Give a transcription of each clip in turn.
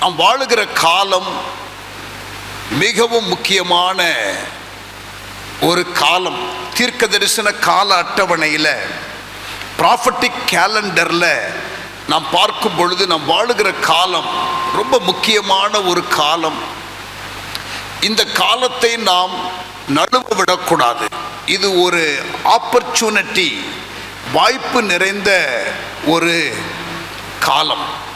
நாம் வாழுகிற காலம் மிகவும் முக்கியமான ஒரு காலம். தீர்க்க தரிசன கால அட்டவணையில் ப்ராஃபட்டிக் கேலண்டரில் நாம் பார்க்கும் பொழுது நாம் வாழுகிற காலம் ரொம்ப முக்கியமான ஒரு காலம். இந்த காலத்தை நாம் நழுவ விடக்கூடாது. இது ஒரு ஆப்பர்ச்சுனிட்டி வாய்ப்பு நிறைந்த ஒரு காலம்.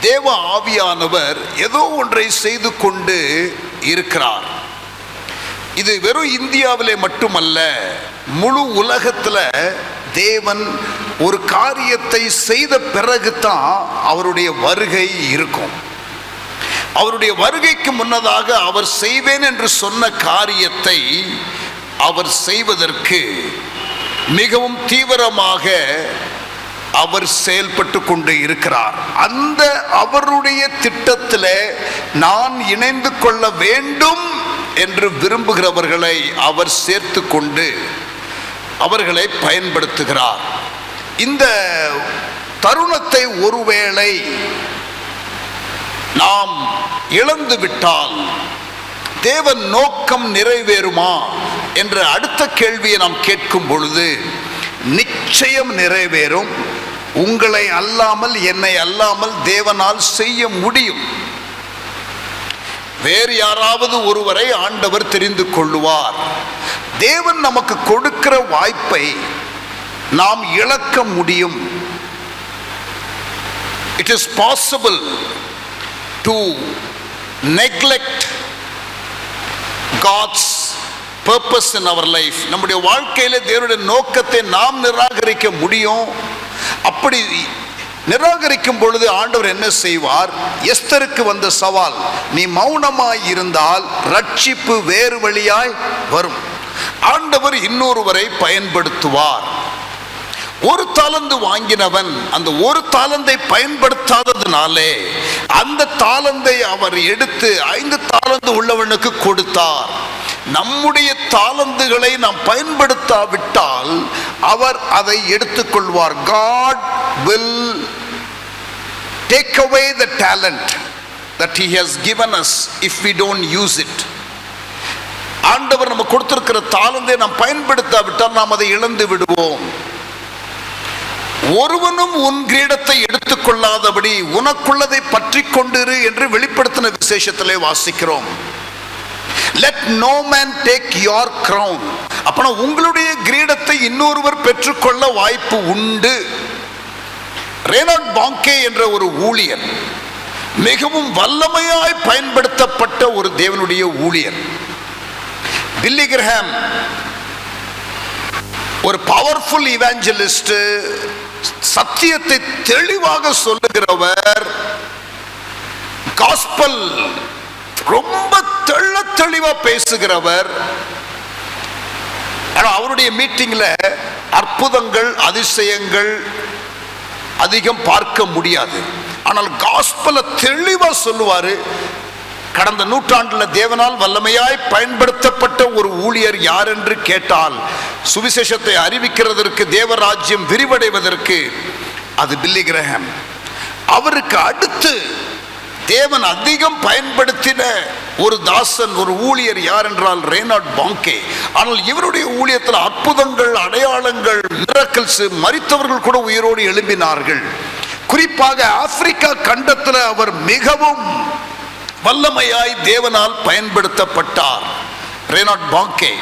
தேவ ஆவியானவர் ஏதோ ஒன்றை செய்து கொண்டு இருக்கிறார். இது வெறும் இந்தியாவிலே மட்டுமல்ல முழு உலகத்தில் தேவன் ஒரு காரியத்தை செய்த பிறகு தான் அவருடைய வருகை இருக்கும். அவருடைய வருகைக்கு முன்னதாக அவர் செய்வேன் என்று சொன்ன காரியத்தை அவர் செய்வதற்கு மிகவும் தீவிரமாக அவர் செயல்பட்டு கொண்டு இருக்கிறார். அந்த அவருடைய திட்டத்தில் நான் இணைந்து கொள்ள வேண்டும் என்று விரும்புகிறவர்களை அவர் சேர்த்து கொண்டு அவர்களை பயன்படுத்துகிறார். இந்த தருணத்தை ஒருவேளை நாம் இழந்து விட்டால் தேவன் நோக்கம் நிறைவேறுமா? என்ற அடுத்த கேள்வியை நாம் கேட்கும் பொழுது நிச்சயம் நிறைவேறும். உங்களை அல்லாமல் என்னை அல்லாமல் தேவனால் செய்ய முடியும். வேறு யாராவது ஒருவரை ஆண்டவர் தெரிந்து கொள்ளுவார். தேவன் நமக்கு கொடுக்கிற வாய்ப்பை நாம் இழக்க முடியும். It is possible to neglect God's purpose in our life நம்முடைய வாழ்க்கையில் தேவனுடைய நோக்கத்தை நாம் நிராகரிக்க முடியும். அப்படி நிராகரிக்கும் பொழுது ஆண்டவர் என்ன செய்வார்? எஸ்தருக்கு வந்த சவால் நீ மௌனமாய் இருந்தால் ரட்சிப்பு வேறு வழியாய் வரும். ஆண்டவர் இன்னொருவரை பயன்படுத்துவார். ஒரு தாளந்து வாங்கினவன் அந்த ஒரு தாளந்தை பயன்படுத்தாததுனாலே அந்த தாளந்தை அவர் எடுத்து ஐந்து தாளந்து உள்ளவனுக்கு கொடுத்தார். நம்முடைய தாளந்துகளை நாம் பயன்படுத்தாவிட்டால் அவர் அதை எடுத்துக்கொள்வார். God will take away the talent that he has given us if we don't use it ஆண்டவர் நம்ம கொடுத்திருக்கிற தாளந்தை நாம் பயன்படுத்தாவிட்டால் நாம் அதை இழந்து விடுவோம். ஒருவனும் உன் கிரீடத்தை எடுத்துக்கொள்ளாதபடி உனக்குள்ளதை பற்றி கொண்டிரு என்று வெளிப்படுத்தின விசேஷத்திலே வாசிக்கிறோம். Let no man take your crown அப்பனா உங்களுடைய கிரீடத்தை இன்னொருவர் பெற்றுக்கொள்ள வாய்ப்பு உண்டு. ரேனால்ட் பாங்கே என்ற ஒரு ஊழியர் மிகவும் வல்லமையாய் பயன்படுத்தப்பட்ட ஒரு தேவனுடைய ஊழியர். பில்லி கிரஹாம் ஒரு பவர்ஃபுல் இவாஞ்சலிஸ்ட் சத்தியத்தை தெளிவாக சொல்லுகிறவர் காஸ்பல் ரொம்ப தெள்ள தெளிவா பேசுகிறவர். அவருடைய மீட்டிங்ல அற்புதங்கள் அதிசயங்கள் அதிகம் பார்க்க முடியாது. ஆனால் காஸ்பல தெளிவா சொல்லுவாரு. கடந்த நூற்றாண்டில் தேவனால் வல்லமையாய் பயன்படுத்தப்பட்ட ஒரு ஊழியர் யார் என்று கேட்டால் சுவிசேஷத்தை அறிவிக்கிறதற்கு தேவராஜ்யம் விரிவடைவதற்கு அது பில்லி கிரகம். அவருக்கு அடுத்து தேவன் அதிகம் பயன்படுத்தின ஒரு தாசன் ஒரு ஊழியர் யார் என்றால் ரேனாட் பாங்கே. ஆனால் இவருடைய ஊழியத்தில் அற்புதங்கள் அடையாளங்கள் மிரக்கல்ஸ் மறித்தவர்கள் கூட உயிரோடு எழும்பினார்கள். குறிப்பாக ஆப்பிரிக்கா கண்டத்தில் அவர் மிகவும் வல்லமையாய் தேவனால் பயன்படுத்தப்பட்டார். ரெனாட் பாங்கே.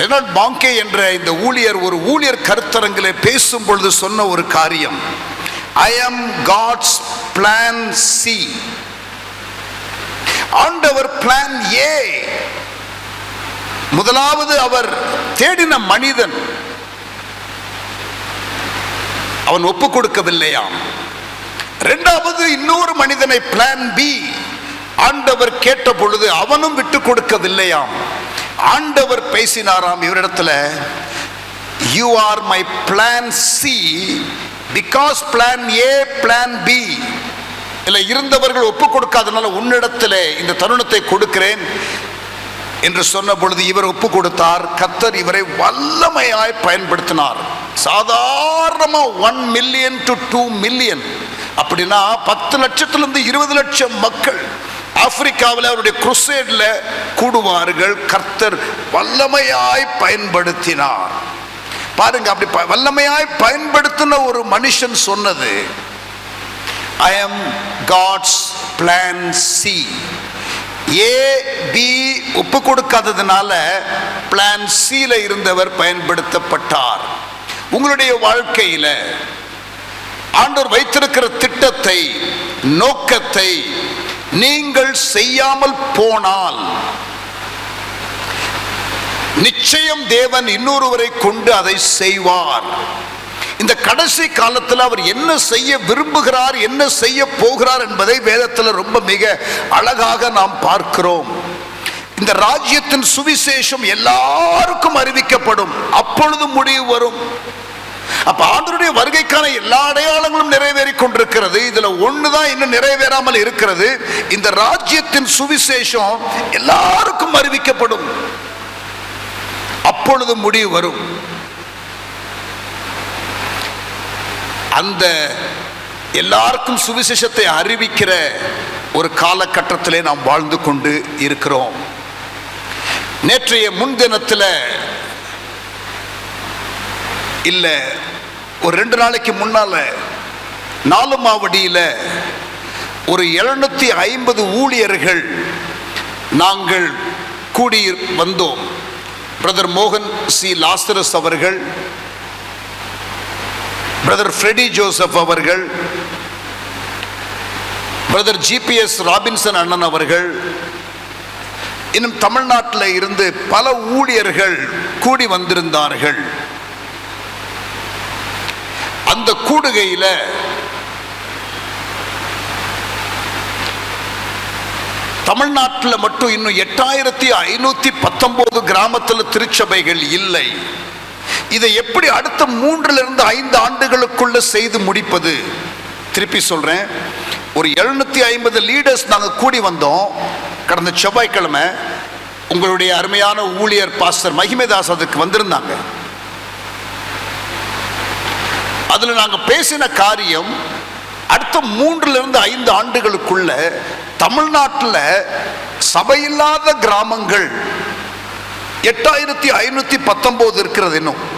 ரெனாட் பாங்கே என்ற இந்த ஊழியர் ஒரு ஊழியர் கருத்தரங்கிலே பேசும் பொழுது சொன்ன ஒரு காரியம். I am God's plan C ஆண்டவர் பிளான் ஏ முதலாவது அவர் தேடின மனிதன். அவன் ஒப்பு கொடுக்கவில்லையாம். இரண்டாவது இன்னொரு மனிதனை பிளான் பி ஆண்டவர் கேட்ட பொழுது அவனும் விட்டு கொடுக்கவில்லையாம். ஆண்டவர் பேசினாராம் இவரிடத்துல you are my plan C because plan A plan B இல்லை இருந்தவர்கள் ஒப்பு கொடுக்காதனால உன்னிடத்திலே இந்த தருணத்தை கொடுக்கிறேன் என்று சொன்ன பொழுது இவர் ஒப்பு கொடுத்தார் கத்தர் இவரை வல்லமையாய் பயன்படுத்தினார். சாதாரணமாக one million to two million அப்படின்னா பத்து லட்சத்திலிருந்து இருபது லட்சம் மக்கள் ஆப்பிரிக்காவில் அவருடைய குருசேடில் கூடுவார்கள். கர்த்தர் வல்லமையாய் பயன்படுத்தினார். பாருங்க அப்படி ப- வல்லமையாய் பயன்படுத்தின ஒரு மனுஷன் சொன்னது I am God's plan C A B ஒப்பு கொடுக்காததுனால பிளான் சில இருந்தவர் பயன்படுத்தப்பட்டார். உங்களுடைய வாழ்க்கையில் ஆண்டவர் வைத்திருக்கிற திட்டத்தை நோக்கத்தை நீங்கள் செய்யாமல் போனால் நிச்சயம் தேவன் இன்னொருவரை கொண்டு அதை செய்வார். இந்த கடைசி காலத்தில் அவர் என்ன செய்ய விரும்புகிறார் என்ன செய்ய போகிறார் என்பதை வேதத்தில் ரொம்ப மிக அழகாக நாம் பார்க்கிறோம். இந்த ராஜ்யத்தின் சுவிசேஷம் எல்லாருக்கும் அறிவிக்கப்படும். அப்பொழுது முடிவு வரும். அப்ப ஆண்டருடைய வருகைக்கான எல்லா அடையாளங்களும் நிறைவேறி கொண்டிருக்கிறது. இதுல ஒண்ணுதான் இன்னும் நிறைவேறாமல் இருக்கிறது. இந்த ராஜ்யத்தின் சுவிசேஷம் எல்லாருக்கும் அறிவிக்கப்படும். அப்பொழுது முடிவு வரும். அந்த எல்லாருக்கும் சுவிசேஷத்தை அறிவிக்கிற ஒரு காலகட்டத்திலே நாம் வாழ்ந்து கொண்டு இருக்கிறோம். நேற்றைய முன்தினத்தில் இல்லை ஒரு ரெண்டு நாளைக்கு முன்னால் நாலு மாவடியில் ஒரு எழுநூத்தி ஐம்பது ஊழியர்கள் நாங்கள் கூடி வந்தோம். பிரதர் மோகன் சி. லாஸ்தரஸ் அவர்கள் பிரதர் ஃப்ரெடி ஜோசப் அவர்கள் பிரதர் ஜிபிஎஸ் ராபின்சன் அண்ணன் அவர்கள் இன்னும் தமிழ்நாட்டில் இருந்து பல ஊழியர்கள் கூடி வந்திருந்தார்கள். அந்த கூடுகையில் தமிழ்நாட்டில் மட்டும் இன்னும் எட்டாயிரத்தி ஐநூத்தி பத்தொன்பது கிராமத்தில் திருச்சபைகள் இல்லை. இதை எப்படி அடுத்த மூன்றுல இருந்து ஐந்து ஆண்டுகளுக்குள்ள செய்து முடிப்பது? திருப்பி சொல்றேன். ஒரு எழுநூத்தி ஐம்பது லீடர்ஸ் நாங்கள் கூடி வந்தோம். கடந்த செவ்வாய்க்கிழமை உங்களுடைய அருமையான ஊழியர் பாஸ்டர் மகிமேதாஸ் அதுக்கு வந்திருந்தாங்க. அதுல நாங்க பேசின காரியம் அடுத்த மூன்றுல இருந்து ஐந்து ஆண்டுகளுக்குள்ள தமிழ்நாட்டில் சபையில்லாத கிராமங்கள் எட்டாயிரத்தி ஐநூத்தி பத்தொன்பது இருக்கிறது இன்னும்.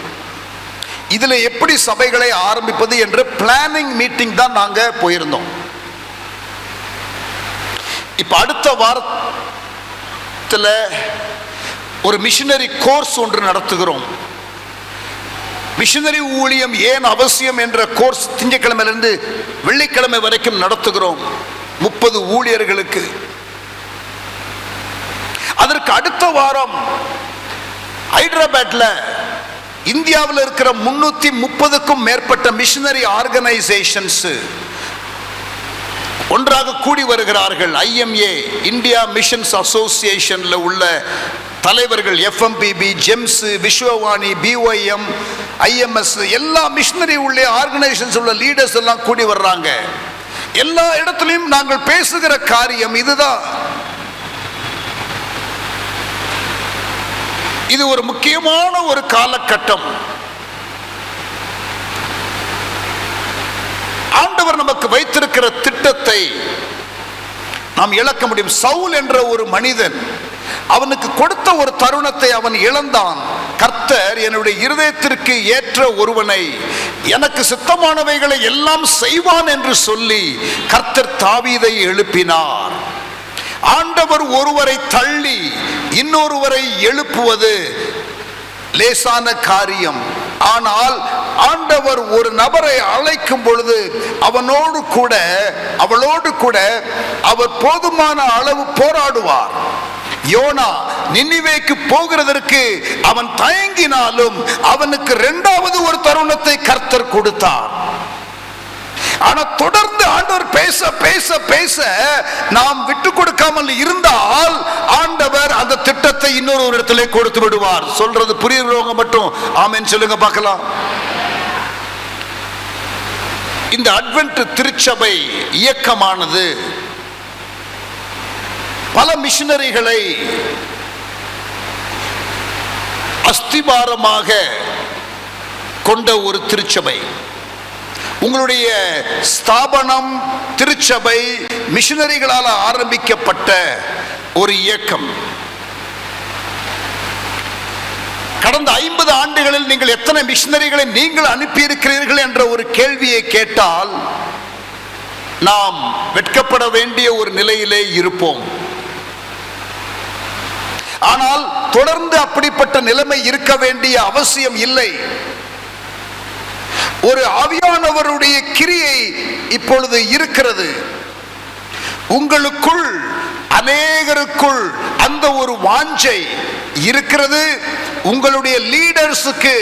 இதில் எப்படி சபைகளை ஆரம்பிப்பது என்ற பிளானிங் மீட்டிங் தான் நாங்கள் போயிருந்தோம். இப்போ அடுத்த வாரத்தில் ஒரு மிஷினரி கோர்ஸ் ஒன்று நடத்துகிறோம். மிஷினரி ஊழியம் ஏன் அவசியம் என்ற கோர்ஸ் திங்கக்கிழமையிலிருந்து வெள்ளிக்கிழமை வரைக்கும் நடத்துகிறோம். முப்பது ஊழியர்களுக்கு. அதற்கு அடுத்த வாரம் ஹைதராபாத்ல இந்தியாவில் இருக்கிற முன்னூத்தி முப்பதுக்கும் மேற்பட்ட மிஷினரி ஆர்கனைசேஷன்ஸ் ஒன்றாக கூடி வருகிறார்கள். ஐஎம்ஏ இந்தியா மிஷன்ஸ் அசோசியேஷன்ல உள்ள தலைவர்கள் FMPB GEMS Vishwavani BYM IMS எல்லா மிஷினரி உள்ள ஆர்கனைசேஷன்ஸ் உள்ள லீடர்ஸ் எல்லாம் கூடி வர்றாங்க. எல்லா இடத்துலையும் நாங்கள் பேசுகிற காரியம் இதுதான். இது ஒரு முக்கியமான ஒரு காலகட்டம். ஆண்டவர் நமக்கு வைத்திருக்கிற திட்டத்தை நாம் இழக்க முடியும். சவுல் என்ற ஒரு மனிதன் அவனுக்கு கொடுத்த ஒரு தருணத்தை அவன் இழந்தான். கர்த்தர் என்னுடைய இருதயத்திற்கு ஏற்ற ஒருவனை எனக்கு சித்தமானவைகளை எல்லாம் செய்வான் என்று சொல்லி கர்த்தர் தாவீதை எழுப்பினார். ஆண்டவர் ஒருவரை தள்ளி இன்னொருவரை எழுப்புவது லேசான காரியம். ஆனால் ஆண்டவர் ஒரு நபரை அழைக்கும் பொழுது அவனோடு கூட அவளோடு கூட அவர் போதுமான அளவு போராடுவார். யோனா நினைவேக்கு போகிறதற்கு அவன் தயங்கினாலும் அவனுக்கு இரண்டாவது ஒரு தருணத்தை கர்த்தர் கொடுத்தார். ஆனா தொடர்ந்து ஆண்டவர் பேச பேச பேச நாம் விட்டு கொடுக்காமல் இருந்தால் ஆண்டவர் அந்த திட்டத்தை இன்னொரு ஒரு இடத்துல கொடுத்து விடுவார். சொல்றது புரியுறவங்க மட்டும். ஆமேன்னு சொல்லுங்க பார்க்கலாம். இந்த அட்வென்ட் திருச்சபை இயக்கமானது பல மிஷினரிகளை அஸ்திபாரமாக கொண்ட ஒரு திருச்சபை. உங்களுடைய ஸ்தாபனம் திருச்சபை மிஷினரிகளால் ஆரம்பிக்கப்பட்ட ஒரு இயக்கம். கடந்த ஐம்பது ஆண்டுகளில் நீங்கள் எத்தனை மிஷினரிகளை நீங்கள் அனுப்பியிருக்கிறீர்கள் என்ற ஒரு கேள்வியை கேட்டால் நாம் வெட்கப்பட வேண்டிய ஒரு நிலையிலே இருப்போம். ஆனால் தொடர்ந்து அப்படிப்பட்ட நிலைமை இருக்க வேண்டிய அவசியம் இல்லை. ஒரு ஆவியானவருடைய கிரியை இப்பொழுது இருக்கிறது. உங்களுக்குள் அநேகருக்குள் அந்த ஒரு வாஞ்சை இருக்கிறது. உங்களுடைய லீடர்ஸுக்கு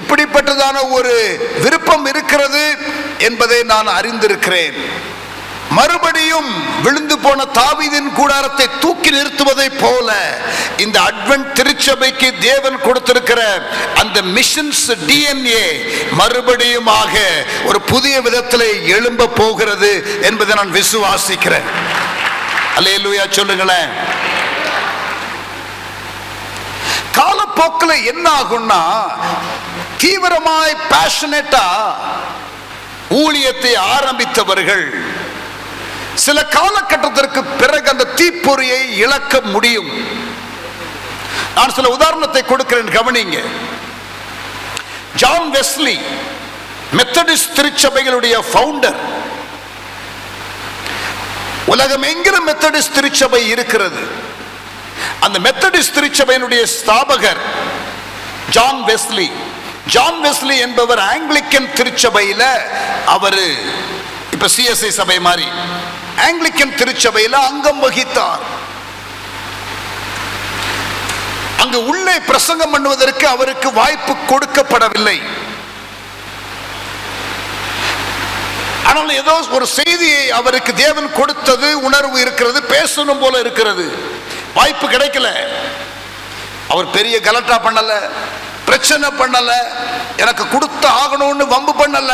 இப்படிப்பட்டதான ஒரு விருப்பம் இருக்கிறது என்பதை நான் அறிந்திருக்கிறேன். மறுபடியும் விழுந்து போன தாவிதின் கூடாரத்தை தூக்கி நிறுத்துவதை போல இந்த அட்வென்ட் திருச்சபைக்கு தேவன் கொடுத்திருக்கிற அந்த மிஷன்ஸ் டிஎன்ஏ மறுபடியுமாக ஒரு புதிய விதத்தில் எழும்ப போகிறது என்பதை நான் விசுவாசிக்கிறேன். அல்லேலூயா சொல்லுங்களேன். காலப்போக்கில் என்ன ஆகும்னா தீவிரமாய் பேஷனேட்டா ஊழியத்தை ஆரம்பித்தவர்கள் சில காலகட்டத்திற்கு பிறகு அந்த தீப்பொறியை இழக்க முடியும். நான் சில உதாரணத்தை கொடுக்கிறேன் கவனிங்க. ஜான் வெஸ்லி மெத்தடிஸ்ட் திருச்சபைகளுடைய ஃபவுண்டர். உலகம் எங்கிலும் மெத்தடிஸ்ட் திருச்சபை இருக்கிறது. அந்த மெத்தடிஸ்ட் திருச்சபையினுடைய ஸ்தாபகர் ஜான் வெஸ்லி. ஜான் வெஸ்லி என்பவர் ஆங்கிலிக்கன் திருச்சபையில அவரு இப்ப சிஎஸ்ஐ சபை மாதிரி. ஆங்கிலிக்கன் திருச்சபையில் அங்கம் வகித்தார். அங்கு உள்ளே பிரசங்கம் பண்ணுவதற்கு அவருக்கு வாய்ப்பு கொடுக்கப்படவில்லை. ஆனால் ஏதோ ஒரு செய்தியை அவருக்கு தேவன் கொடுத்தது உணர்வு இருக்கிறது பேசணும் போல இருக்கிறது. வாய்ப்பு கிடைக்கல. அவர் பெரிய கலட்டா பண்ணல பிரச்சனை பண்ணல எனக்கு கொடுத்து ஆகணும்னு வம்பு பண்ணல.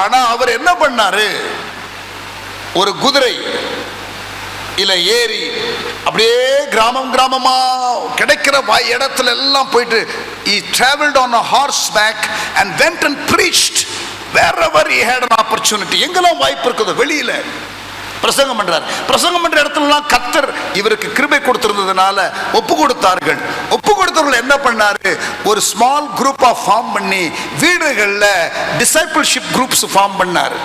ஆனா அவர் என்ன பண்ணாரு? ஒரு குதிரை இல்லை ஏறி அப்படியே கிராமம் கிராமமாக கிடைக்கிற வாய் இடத்துல எல்லாம் போயிட்டு he travelled on a horse back and went and and preached. Ever he had an opportunity எங்கெல்லாம் வாய்ப்பு இருக்குதோ வெளியில். பிரசங்கம் பண்ணுறார் பிரசங்கம் பண்ணுற இடத்துலலாம் கத்தர் இவருக்கு கிருபை கொடுத்துருந்ததுனால ஒப்பு கொடுத்தார்கள். ஒப்பு கொடுத்தவர்கள் என்ன பண்ணாரு? ஒரு ஸ்மால் குரூப்பாக ஃபார்ம் பண்ணி வீடுகளில் டிசைபிள்ஷிப் குரூப்ஸ் ஃபார்ம் பண்ணார்.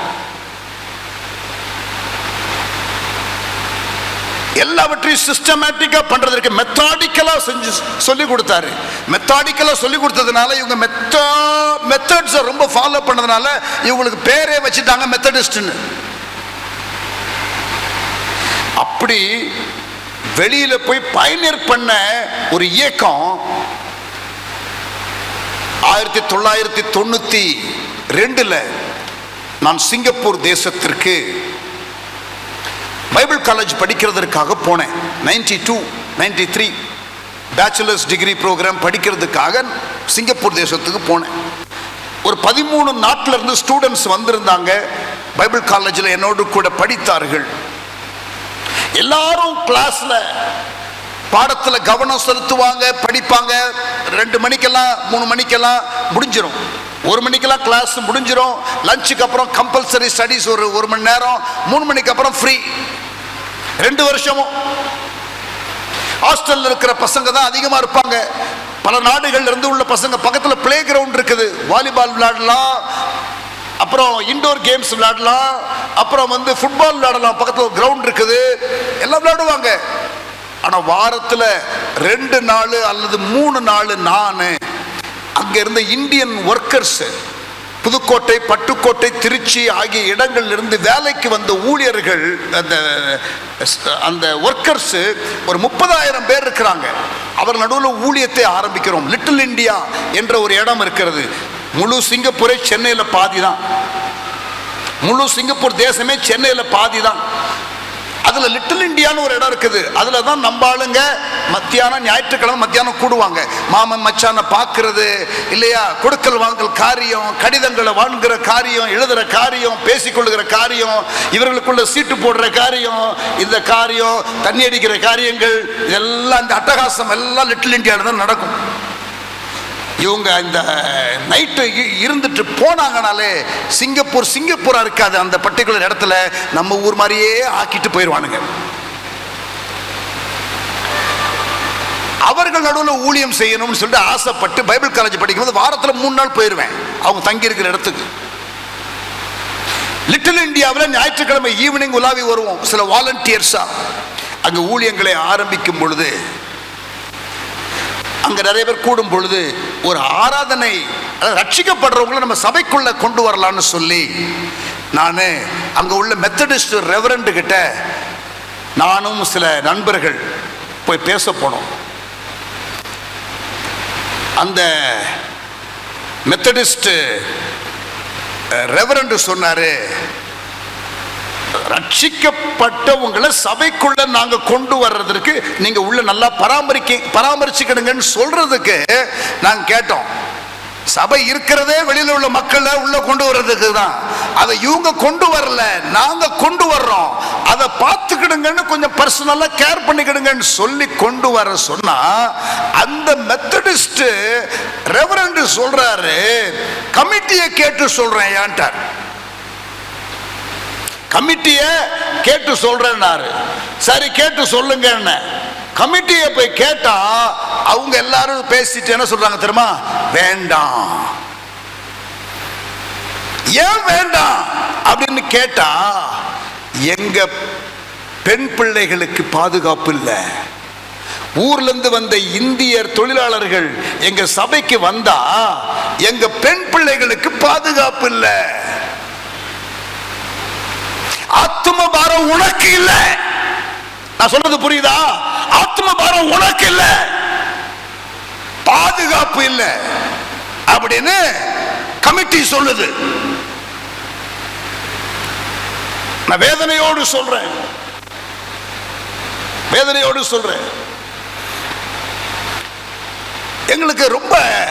எல்லாவற்றையும் சிஸ்டமேட்டிக்காக பண்ணுறதற்கு மெத்தாடிக்கலாக செஞ்சு சொல்லி கொடுத்தாரு. மெத்தாடிக்கலாக சொல்லி கொடுத்ததுனால இவங்க மெத்தா மெத்தட்ஸை ரொம்ப ஃபாலோ பண்ணதுனால இவங்களுக்கு பேரே வச்சுட்டாங்க மெத்தடிஸ்ட்னு அப்படி வெளியில் போய் பயனர் பண்ண ஒரு இயக்கம் ஆயிரத்தி தொள்ளாயிரத்தி தொண்ணூற்றி ரெண்டில் நான் சிங்கப்பூர் தேசத்திற்கு பைபிள் காலேஜ் படிக்கிறதற்காக போனேன். Ninety two ninety three bachelor's degree programme படிக்கிறதுக்காக சிங்கப்பூர் தேசத்துக்கு போனேன். ஒரு பதிமூணு நாட்டிலிருந்து ஸ்டூடெண்ட்ஸ் வந்திருந்தாங்க. பைபிள் காலேஜில் என்னோடு கூட படித்தார்கள். எல்லாரும் கிளாஸில் பாடத்தில் கவனம் செலுத்துவாங்க படிப்பாங்க. ரெண்டு மணிக்கெல்லாம் மூணு மணிக்கெல்லாம் முடிஞ்சிடும் ஒரு மணிக்கெல்லாம் கிளாஸ் முடிஞ்சிடும் லஞ்சுக்கு அப்புறம் கம்பல்சரி ஸ்டடீஸ் ஒரு ஒரு மணி நேரம். மூணு மணிக்கு அப்புறம் ஃப்ரீ ரெண்டு வருஷமும் ஹாஸ்டல்ல இருக்கிற பசங்க தான் அதிகமா இருப்பாங்க. பல நாடுகள்ல இருந்து உள்ள பசங்க பக்கத்துல பிளே கிரவுண்ட் இருக்குது. வாலிபால் விளையாடலாம் அப்புறம் இண்டோர் கேம்ஸ் விளையாடலாம் அப்புறம் வந்து ஃபுட்பால் விளையாடலாம். பக்கத்தில் கிரவுண்ட் இருக்குது. எல்லாம் விளையாடுவாங்க. ஆனால் வாரத்தில் ரெண்டு நாள் அல்லது மூணு நாள் நான் அங்கே இருந்த இந்தியன் ஒர்க்கர்ஸ் புதுக்கோட்டை பட்டுக்கோட்டை திருச்சி ஆகிய இடங்களிலிருந்து வேலைக்கு வந்த ஊழியர்கள் அந்த அந்த ஒர்க்கர்ஸ் ஒரு முப்பதாயிரம் பேர் இருக்கிறாங்க. அவர் நடுவில் ஊழியத்தை ஆரம்பிக்கிறோம். லிட்டில் இந்தியா என்ற ஒரு இடம் இருக்கிறது. முழு சிங்கப்பூரே சென்னையில் பாதி தான் முழு சிங்கப்பூர் தேசமே சென்னையில் பாதி தான் அதுல லிட்டில் இந்தியான்னு ஒரு இடம் இருக்குது. அதுல தான் நம்ம ஆளுங்க மத்தியானம் ஞாயிற்றுக்கிழமை மத்தியானம் கூடுவாங்க. மாமன் மச்சான பார்க்கறது இல்லையா? கொடுக்கல் வாங்கல் காரியம் கடிதங்களை வாங்குற காரியம் எழுதுற காரியம் பேசிக்கொள்ளுகிற காரியம் இவர்களுக்குள்ள சீட்டு போடுற காரியம் இந்த காரியம் தண்ணி அடிக்கிற காரியங்கள் இதெல்லாம் இந்த அட்டகாசம் எல்லாம் லிட்டில் இந்தியாவில் தான் நடக்கும். இவங்க இந்த நைட்டு இருந்துட்டு போனாங்கனாலே சிங்கப்பூர் சிங்கப்பூராக இருக்காது அந்த பர்டிகுலர் இடத்துல நம்ம ஊர் மாதிரியே ஆக்கிட்டு போயிடுவானுங்க அவர்கள் நடுவில் ஊழியம் செய்யணும்னு சொல்லிட்டு ஆசைப்பட்டு பைபிள் காலேஜ் படிக்கும்போது வாரத்தில் மூணு நாள் போயிடுவேன் அவங்க தங்கி இருக்கிற இடத்துக்கு. லிட்டில் இந்தியாவில் ஞாயிற்றுக்கிழமை ஈவினிங் உலாவி வருவோம். சில வாலண்டியர்ஸாக அங்கே ஊழியங்களை ஆரம்பிக்கும் பொழுது அங்கே நிறைய பேர் கூடும் பொழுது ஒரு ஆராதனை அதாவது ரட்சிக்கப்படுறவங்களை நம்ம சபைக்குள்ள கொண்டு வரலாம்னு சொல்லி நான் அங்கே உள்ள மெத்தடிஸ்ட் ரெவரண்டு கிட்ட நானும் சில நண்பர்கள் போய் பேச போனோம். அந்த மெத்தடிஸ்ட் ரெவரண்டு சொன்னார் ரட்சிக்கப்பட்டவங்களை சபைக்குள்ள நாங்க கொண்டு வர்றதற்கு நீங்க உள்ள நல்லா பராமரிக்க பராமரிச்சுக்கிடுங்கன்னு சொல்றதுக்கு நாங்க கேட்டோம். சபை இருக்கிறதே வெளியில உள்ள மக்களை உள்ள கொண்டு வர்றதுக்கு தான். அதை இவங்க கொண்டு வரல நாங்க கொண்டு வர்றோம். அதை பார்த்துக்கிடுங்கன்னு கொஞ்சம் பர்சனலா கேர் பண்ணிக்கிடுங்கன்னு சொல்லி கொண்டு வர சொன்னா அந்த மெத்தடிஸ்ட் ரெவரண்ட் சொல்றாரு கமிட்டியை கேட்டு சொல்றேன் ஏன்ட்டார். கமிட்டிய கேட்டு சொல்றேன்னாரு. சரி கேட்டு சொல்லுங்க கமிட்டியை போய் கேட்டா அவங்க எல்லாரும் பேசிட்டு என்ன சொல்றாங்க தெரியுமா? வேண்டாம். ஏன் வேண்டாம்? அப்படின்னு கேட்டா எங்க பெண் பிள்ளைகளுக்கு பாதுகாப்பு இல்லை. ஊர்லேருந்து வந்த இந்தியர் தொழிலாளர்கள் எங்க சபைக்கு வந்தா எங்க பெண் பிள்ளைகளுக்கு பாதுகாப்பு இல்லை. ஆத்ம பாரம் உனக்கு இல்ல. நான் சொல்றது புரியுதா? ஆத்ம பாரம் உனக்கு இல்ல. பாதுகாப்பு இல்ல. அப்படின்னு கமிட்டி சொல்லுது. நான் வேதனையோடு சொல்றேன். வேதனையோடு சொல்றேன். எங்களுக்கு ரொம்ப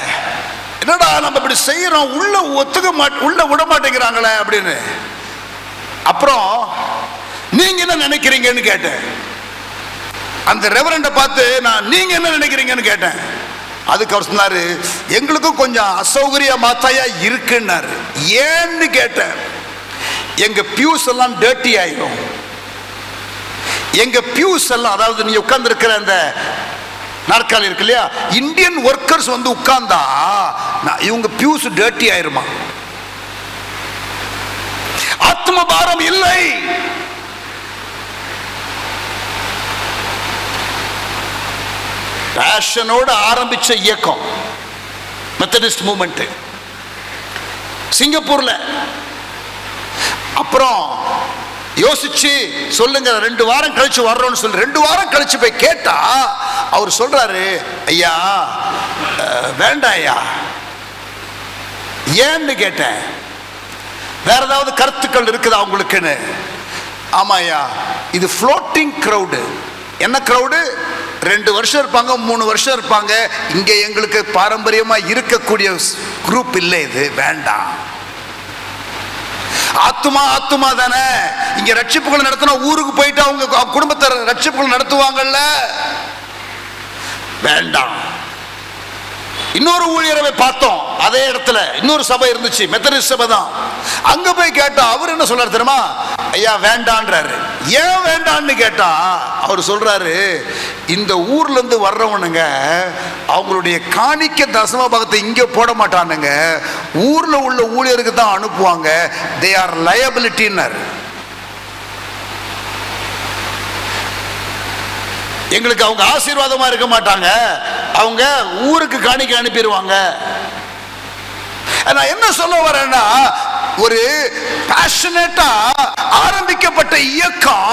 என்னடா நம்ம இப்படி செய்யறோம்? உள்ள ஒத்துக்க மாட் உள்ள விட மாட்டேங்கிறாங்களே அப்படின்னு. அப்புறம் நீங்க என்ன நினைக்கிறீங்கன்னு கேட்டேன். அந்த ரெவரண்ட பார்த்து நான் நீங்க என்ன நினைக்கிறீங்கன்னு கேட்டேன். அதுக்கு அவர் சொன்னாரு எங்களுக்கும் கொஞ்சம் அசௌகரிய மாத்தாயா இருக்குன்னாரு. ஏன்னு கேட்டேன். எங்க பியூஸ் எல்லாம் டேர்ட்டி ஆயிடும் எங்க பியூஸ் எல்லாம் அதாவது நீ உட்கார்ந்து இருக்கிற அந்த நாற்காலி இருக்கு இல்லையா? இந்தியன் ஒர்க்கர்ஸ் வந்து உட்கார்ந்தா நான் இவங்க பியூஸ் டேர்ட்டி ஆயிருமா? ஆத்ம பாரம் இல்லை. பேஷனோடு ஆரம்பிச்ச இயக்கம். மெத்தடிஸ்ட் மூமெண்ட் சிங்கப்பூர்ல. அப்புறம் யோசிச்சு சொல்லுங்க ரெண்டு வாரம் கழிச்சு வர்றோம்னு சொல்லி ரெண்டு வாரம் கழிச்சு போய் கேட்டா அவர் சொல்றாரு ஐயா வேண்டாம் ஐயா. ஏன்னு கேட்டேன். வேற ஏதாவது கருத்துக்கள் இருக்குதா உங்களுக்குன்னு? ஆமாயா இது ஃப்ளோட்டிங் க்ரௌடு என்ன க்ரௌடு ரெண்டு வருஷம் இருப்பாங்க மூணு வருஷம் இருப்பாங்க. இங்கே எங்களுக்கு பாரம்பரியமாக இருக்கக்கூடிய குரூப் இல்லை இது. வேண்டாம். ஆத்துமா ஆத்துமா தானே. இங்க ரட்சிப்புகள் நடத்தினா ஊருக்கு போயிட்டு அவங்க அவங்க குடும்பத்தை ரட்சிப்புகள் நடத்துவாங்கல்ல? வேண்டாம். இன்னொரு ஊழியரவை போய் பார்த்தோம். அதே இடத்துல இன்னொரு சபை இருந்துச்சு மெத்தடிஸ்ட் சபை தான். அங்க போய் கேட்டா அவர் என்ன சொல்றாரு தெரியுமா? ஐயா வேண்டான்றாரு. ஏன் வேண்டான்னு கேட்டா அவர் சொல்றாரு இந்த ஊர்ல இருந்து வர்றவனுங்க அவங்களுடைய காணிக்க தசம பாகத்தை இங்க போட மாட்டானுங்க. ஊர்ல உள்ள ஊழியருக்கு தான் அனுப்புவாங்க. தே ஆர் லயபிலிட்டின்னாரு எங்களுக்கு அவங்க ஆசீர்வாதமா இருக்க மாட்டாங்க. அவங்க ஊருக்கு காணிக்க அனுப்பிடுவாங்க. நான் என்ன சொல்ல வரேன்னா ஒரு பேஷனேட்டா ஆரம்பிக்கப்பட்ட இயக்கம்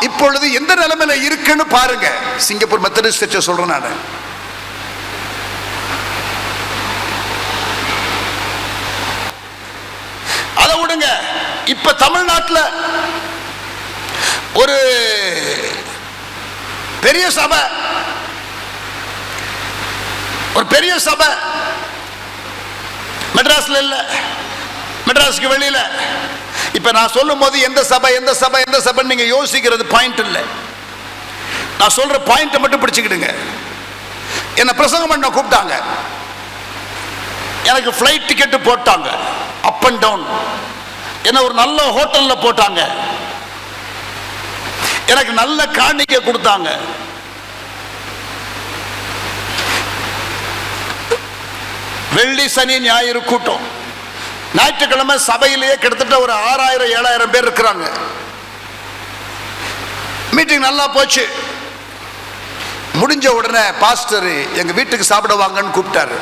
இப்பொழுது எந்த நிலைமையில இருக்குன்னு பாருங்க. சிங்கப்பூர் மெத்தடிஸ்ட் சர்ச்சை சொல்றேன் நான். அதை விடுங்க. இப்ப தமிழ்நாட்டில் ஒரு பெரிய சபை ஒரு பெரிய சபை. மெட்ராஸ்ல இல்ல. மெட்ராஸ்க்கு வெளியில. இப்ப நான் சொல்லும் போது எந்த சபை எந்த சபை எந்த சபை நீங்க யோசிக்கிறது பாயிண்ட் இல்லை. நான் சொல்ற பாயிண்ட்டை மட்டும் பிடிச்சுக்கிடுங்க. என்ன பிரசங்கம் பண்ண கூப்பிட்டாங்க. எனக்கு ஃப்ளைட் டிக்கெட்டு போட்டாங்க. அப் அண்ட் டவுன் என்ன ஒரு நல்ல ஹோட்டலில் போட்டாங்க. எனக்கு நல்ல காணிக்கை கொடுத்தாங்க. வெள்ளி சனி ஞாயிறு கூட்டம். ஞாயிற்றுக்கிழமை சபையிலேயே கிட்டத்தட்ட ஒரு ஆறாயிரம் ஏழாயிரம் பேர் இருக்கிறாங்க. மீட்டிங் நல்லா போச்சு. முடிஞ்ச உடனே பாஸ்டர் எங்க வீட்டுக்கு சாப்பிட வாங்கன்னு கூப்பிட்டாரு.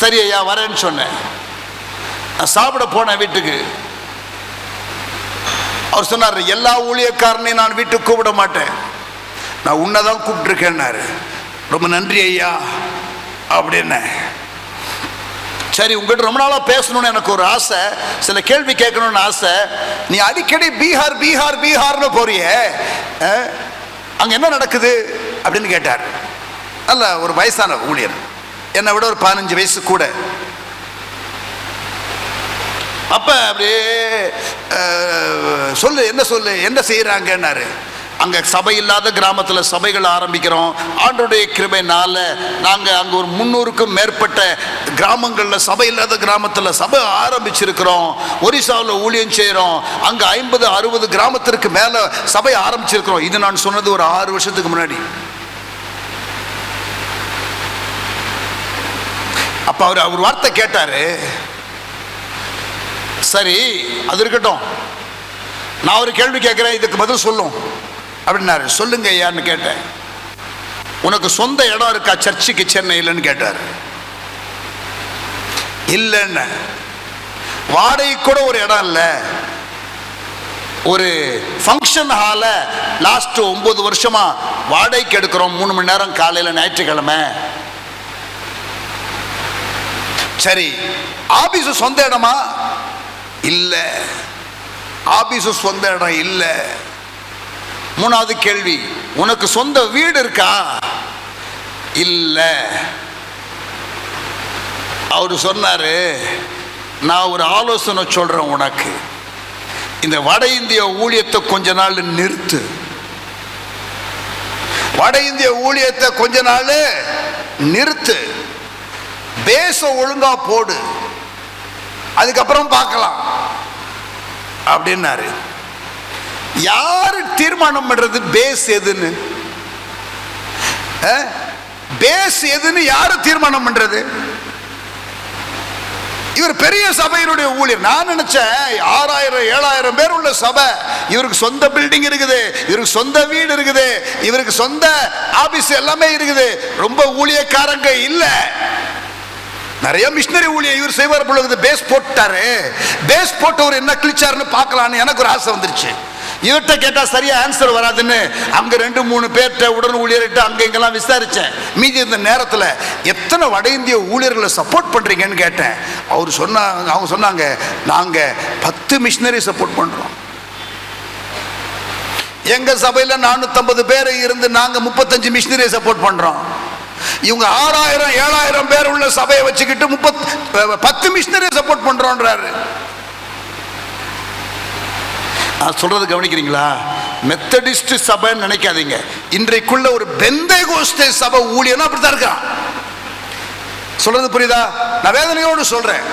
சரி ஐயா வரேன்னு சொன்னேன். நான் சாப்பிட போனேன் வீட்டுக்கு. அவர் சொன்னார் எல்லா ஊழியக்காரனையும் நான் வீட்டுக்கு கூப்பிட மாட்டேன். நான் உன்னை தான் கூப்பிட்டுருக்கேன்னாரு. ரொம்ப நன்றி ஐயா. அப்படின்னேன் சரி உங்ககிட்ட ரொம்ப நாளாக பேசணும்னு எனக்கு ஒரு ஆசை. சில கேள்வி கேட்கணும்னு ஆசை. நீ அடிக்கடி பீகார் பீகார் பீகார்னு போறியே. அங்கே அங்க என்ன நடக்குது? அப்படின்னு கேட்டார். அல்ல ஒரு வயசான ஊழியர். என்னை விட ஒரு பதினஞ்சு வயசு கூட. அப்ப அப்படியே சொல்லு என்ன சொல்லு என்ன செய்யறாங்கன்னாரு அங்கே சபை இல்லாத கிராமத்தில் சபைகள் ஆரம்பிக்கிறோம். ஆண்டுடைய கிருபைனால நாங்கள் அங்கே ஒரு முன்னூறுக்கும் மேற்பட்ட கிராமங்களில் சபை இல்லாத கிராமத்தில் சபை ஆரம்பிச்சிருக்கிறோம். ஒரிசாவில் ஊழியம் செய்கிறோம் அங்கே ஐம்பது அறுபது கிராமத்திற்கு மேலே சபை ஆரம்பிச்சிருக்கிறோம். இது நான் சொன்னது ஒரு ஆறு வருஷத்துக்கு முன்னாடி. அப்ப அவர் அவர் வார்த்தை கேட்டாரு. சரி அது இருக்கட்டும். நான் ஒரு கேள்வி கேட்குறேன் இதுக்கு பதில் சொல்லும். அப்படின்னாரு. சொல்லுங்க ஐயான்னு கேட்டேன். உனக்கு சொந்த இடம் இருக்கா? சர்ச்சுக்கு சென்னையிலன்னு கேட்டார். இல்லைன்னு. வாடகை கூட ஒரு இடம் இல்லை. ஒரு ஃபங்க்ஷன் ஹாலை லாஸ்ட் ஒன்பது வருஷமா வாடகைக்கு எடுக்கிறோம். மூணு மணி நேரம் காலையில் ஞாயிற்றுக்கிழமை. சரி ஆபீஸ் சொந்த இடமா? இல்லை. ஆபீஸ் சொந்த இடம் இல்லை. மூணாவது கேள்வி உனக்கு சொந்த வீடு இருக்கா? இல்லை. அவர் சொன்னாரு நான் ஒரு ஆலோசனை சொல்றேன் உனக்கு. இந்த வட இந்திய ஊழியத்தை கொஞ்ச நாள் நிறுத்து. வட இந்திய ஊழியத்தை கொஞ்ச நாள் நிறுத்து. பேச ஒழுங்கா போடு. அதுக்கப்புறம் பார்க்கலாம். அப்படின்னாரு. யாரு தீர்மானம் பண்றது? பேஸ் எதுன்னு? பேஸ் எதுன்னு யாரு தீர்மானம் பண்றது? இவர் பெரிய சபையினுடைய ஊழியர். நான் நினைச்சேன் ஆறாயிரம் ஏழாயிரம் பேர் உள்ள சபை. இவருக்கு சொந்த பில்டிங் இருக்குது இவருக்கு சொந்த வீடு இருக்குது இவருக்கு சொந்த ஆபீஸ் எல்லாமே இருக்குது. ரொம்ப ஊழியக்காரங்க இல்லை. நிறைய மிஷினரி ஊழியர் இவர் செய்வார் பொழுது பேஸ் போட்டாரு. பேஸ் போட்டவர் என்ன கிழிச்சாருன்னு பார்க்கலான்னு எனக்கு ஒரு ஆசை வந்துருச்சு. இவர்கிட்ட கேட்டால் சரியாக ஆன்சர் வராதுன்னு அங்கே ரெண்டு மூணு பேர்கிட்ட உடன் ஊழியர்கிட்ட அங்கே இங்கெல்லாம் விசாரித்தேன் மீதி இந்த நேரத்தில் எத்தனை வட இந்திய ஊழியர்களை சப்போர்ட் பண்ணுறீங்கன்னு கேட்டேன். அவர் சொன்னாங்க அவங்க சொன்னாங்க நாங்கள் பத்து மிஷினரி சப்போர்ட் பண்ணுறோம் எங்கள் சபையில் நானூற்றம்பது பேர் இருந்து நாங்கள் முப்பத்தஞ்சு மிஷினரியை சப்போர்ட் பண்ணுறோம் இவங்க ஆறாயிரம் ஏழாயிரம் பேர் உள்ள சபையை வச்சுக்கிட்டு முப்பத் பத்து மிஷினரியை சப்போர்ட் பண்ணுறோன்றாரு நான் சொல்றது கவனிக்கிறீங்களா? மெத்தடிஸ்ட் சபைன்னு நினைக்காதீங்க. இன்றைக்குள்ள ஒரு பெந்தை கோஷ்டை சபை ஊழியனா அப்படித்தான் இருக்கான் சொல்றது புரியுதா? நான் வேதனையோடு சொல்றேன்.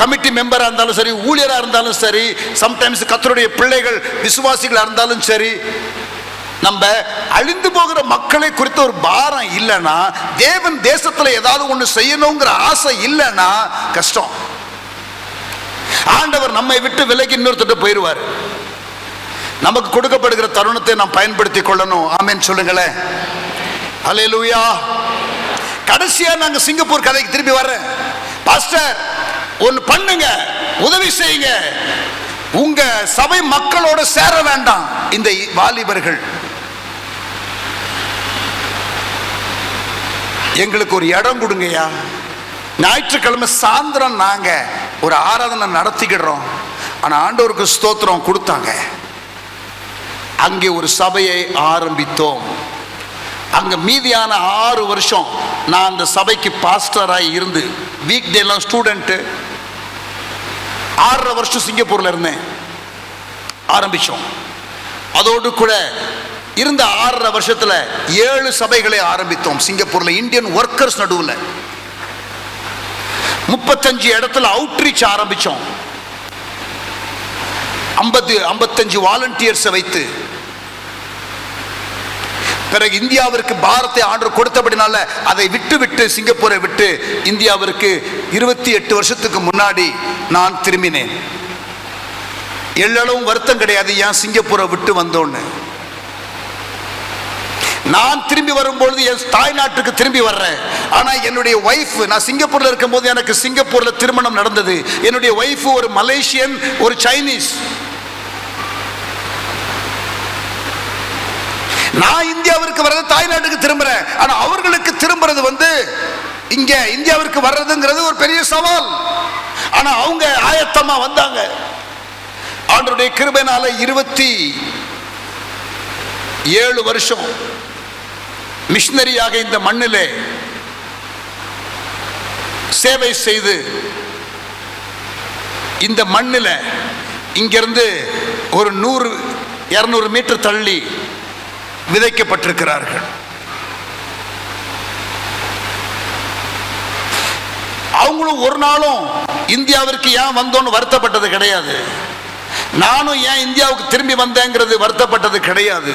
கமிட்டி மெம்பராக இருந்தாலும் சரி ஊழியராக இருந்தாலும் சரி சம்டைம்ஸ் கத்தருடைய பிள்ளைகள் விசுவாசிகளாக இருந்தாலும் சரி நம்ம அழிந்து போகிற மக்களை குறித்த ஒரு பாரம் இல்லைன்னா தேவன் தேசத்தில் ஏதாவது ஒன்று செய்யணுங்கிற ஆசை இல்லைன்னா கஷ்டம். ஆண்டவர் நம்மை விட்டு விலகி இன்னொருத்தட்ட போயிடுவார். நமக்கு கொடுக்கப்படுகிற தருணத்தை நாம் பயன்படுத்தி கொள்ளணும். ஆமேன்னு சொல்லுங்களேன். ஹalleluya கடைசியா நாங்க சிங்கப்பூர் கதைக்கு திரும்பி வர்றேன். பாஸ்டர் ஒன்று பண்ணுங்க உதவி செய்யுங்க. உங்க சபை மக்களோட சேர வேண்டாம் இந்த வாலிபர்கள். எங்களுக்கு ஒரு இடம் கொடுங்கய்யா. ஞாயிற்றுக்கிழமை சாயந்தரம் நாங்க ஒரு ஆராதனை நடத்திக்கிடுறோம். ஆனா ஆண்டவருக்கு ஸ்தோத்திரம் கொடுத்தாங்க. அங்கே ஒரு சபையை ஆரம்பித்தோம். அங்க மீதியான ஆறு வருஷம் நான் அந்த சபைக்கு பாஸ்டராக இருந்து வீக் டேலாம் ஸ்டூடெண்ட்டு ஆறரை வருஷம் சிங்கப்பூரில் இருந்தேன். ஆரம்பித்தோம் அதோடு கூட இருந்த ஆறரை வருஷத்தில் ஏழு சபைகளை ஆரம்பித்தோம். சிங்கப்பூரில் இந்தியன் ஒர்க்கர்ஸ் நடுவில். முப்பத்தஞ்சு இடத்துல அவுட்ரீச் ஆரம்பித்தோம் ஐம்பது ஐம்பத்தஞ்சு வாலண்டியர்ஸை வைத்து பிறகு இந்தியாவிற்கு பாரத்தை ஆண்டு கொடுத்தபடினால அதை விட்டு விட்டு சிங்கப்பூரை விட்டு இந்தியாவிற்கு இருபத்தி எட்டு வருஷத்துக்கு முன்னாடி நான் திரும்பினேன். எள்ளளவும் வருத்தம் கிடையாது ஏன் சிங்கப்பூரை விட்டு வந்தோன்னு. நான் திரும்பி வரும்பொழுது என் தாய் நாட்டுக்கு திரும்பி வர்றேன். ஆனா என்னுடைய ஒய்ஃப் நான் சிங்கப்பூர்ல இருக்கும்போது எனக்கு சிங்கப்பூர்ல திருமணம் நடந்தது. என்னுடைய ஒய்ஃப் ஒரு மலேசியன் ஒரு சைனீஸ் நான் இந்தியாவிற்கு வர்றது தாய்நாட்டுக்கு திரும்புறேன். ஆனா அவர்களுக்கு திரும்புறது வந்து இங்க இந்தியாவிற்கு வர்றதுங்கிறது ஒரு பெரிய சவால். ஆனா அவங்க ஆயத்தமா வந்தாங்க. ஆண்டருடைய கிருபைனால இருபத்தி ஏழு வருஷம் மிஷினரியாக இந்த மண்ணிலே சேவை செய்து இந்த மண்ணில் இங்கிருந்து ஒரு நூறு இரநூறு மீட்டர் தள்ளி விதைக்கப்பட்டிருக்கிறார்கள். அவங்களும் ஒரு நாளும் இந்தியாவிற்கு ஏன் வந்தோன்னு வருத்தப்பட்டது கிடையாது. நானும் ஏன் இந்தியாவுக்கு திரும்பி வந்தேங்கிறது வருத்தப்பட்டது கிடையாது.